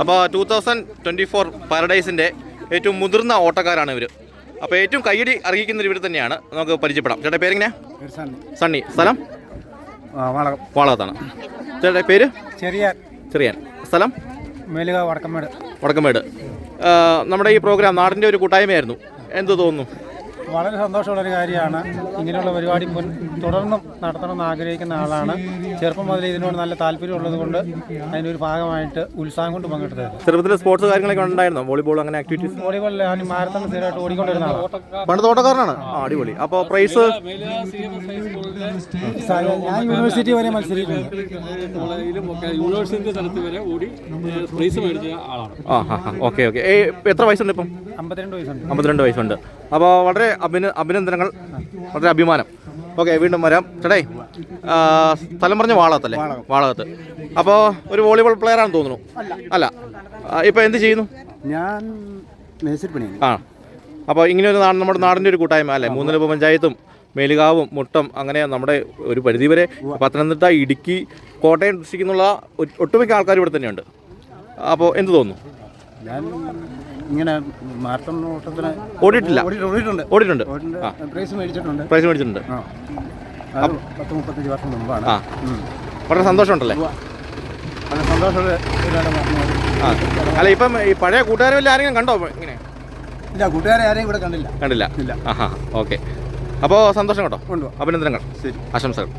അപ്പോൾ two thousand twenty four പാരഡൈസിന്റെ ഏറ്റവും മുതിർന്ന ഓട്ടക്കാരാണ് ഇവർ അപ്പോൾ ഏറ്റവും കയ്യടി അറിയിക്കുന്ന ഇവർ തന്നെയാണ്. നമുക്ക് പരിചയപ്പെടാം. ചേട്ടാ പേരിങ്ങനെ? സണ്ണി. സ്ഥലം? വളകം. വാളകത്താണ്. ചേട്ടാ പേര്? ചെറിയ ചെറിയാൻ. സ്ഥലം? മേലുക വടക്കമേട്. വടക്കമേട്. നമ്മുടെ ഈ പ്രോഗ്രാം നാടിന്റെ ഒരു കൂട്ടായ്മയായിരുന്നു. എന്ത് തോന്നുന്നു? വളരെ സന്തോഷമുള്ളൊരു കാര്യമാണ്. ഇങ്ങനെയുള്ള പരിപാടി മുൻ തുടർന്നും നടത്തണമെന്ന് ആഗ്രഹിക്കുന്ന ആളാണ്. ചെറുപ്പം മുതൽ ഇതിനോട് നല്ല താല്പര്യമുള്ളത് കൊണ്ട് അതിനൊരു ഭാഗമായിട്ട് ഉത്സാഹം കൊണ്ട് പങ്കെടുത്തത്. ചെറുപ്പത്തിൽ സ്പോർട്സ് കാര്യങ്ങളൊക്കെ ഉണ്ടായിരുന്നോ? വോളിബോൾ അങ്ങനെ ആക്ടിവിറ്റീസ് വോളിബോളിൽ ഞാൻ മാരത്തൺ സ്ഥിരമായിട്ട് ഓടിക്കൊണ്ടിരുന്ന ആളാണ് പണ്ട് തോട്ടക്കാരനാണ്. അടിപൊളി. അപ്പോൾ പ്രൈസ് ഞാൻ യൂണിവേഴ്സിറ്റി വരെ മത്സരിക്കുന്നു. യൂണിവേഴ്സിറ്റി തലത്തിൽ വരെ ഓടി പ്രൈസ് മേടിച്ച ആളാണ് ആ ഓക്കെ ഓക്കെ എത്ര വയസ്സുണ്ട് ഇപ്പം? അമ്പത്തിരണ്ട് വയസ്സുണ്ട്. അമ്പത്തിരണ്ട് വയസ്സുണ്ട്. അപ്പോൾ വളരെ അഭിന അഭിനന്ദനങ്ങൾ വളരെ അഭിമാനം. ഓക്കെ വീണ്ടും വരാം. ചേട്ടേ സ്ഥലം പറഞ്ഞ വാളകത്തല്ലേ? വാളകത്ത്. അപ്പോൾ ഒരു വോളിബോൾ പ്ലെയർ ആണെന്ന് തോന്നുന്നു. അല്ല. ഇപ്പോൾ എന്ത് ചെയ്യുന്നു? ഞാൻ ആ. അപ്പോൾ ഇങ്ങനെ ഒരു നാട് നമ്മുടെ നാടിന്റെ ഒരു കൂട്ടായ്മ അല്ലേ? മൂന്നിലപ്പ് പഞ്ചായത്തും മേലുകാവും മുട്ടം അങ്ങനെ നമ്മുടെ ഒരു പരിധി വരെ പത്തനംതിട്ട ഇടുക്കി കോട്ടയം ഡിസ്ട്രിക്റ്റിൽ നിന്നുള്ള ഒട്ടുമിക്ക ആൾക്കാർ ഇവിടെ തന്നെയുണ്ട്. അപ്പോൾ എന്ത് തോന്നുന്നു? ഞാൻ ഇങ്ങനെ മാരത്തൺ ഓട്ടത്തിന് ഓടിയിട്ടില്ല. ഓടിയിട്ടുണ്ട്. ഓടിയിട്ടുണ്ട്. പ്രൈസ് മേടിച്ചിട്ടുണ്ട്. പ്രൈസ് മേടിച്ചിട്ടുണ്ട്. പത്ത് മുപ്പത്തഞ്ച് വർഷം മുമ്പാണ്. വളരെ സന്തോഷമുണ്ടല്ലേ? വളരെ സന്തോഷമുള്ള അല്ല ഇപ്പം ഈ പഴയ കൂട്ടുകാരെ വല്ല ആരെങ്കിലും കണ്ടോ ഇങ്ങനെ? ഇല്ല കൂട്ടുകാരെ ആരെയും ഇവിടെ കണ്ടില്ല. കണ്ടില്ല. ഇല്ല. ഓക്കെ. അപ്പോൾ സന്തോഷം കേട്ടോ. അഭിനന്ദനങ്ങൾ. ശരി. ആശംസകൾ.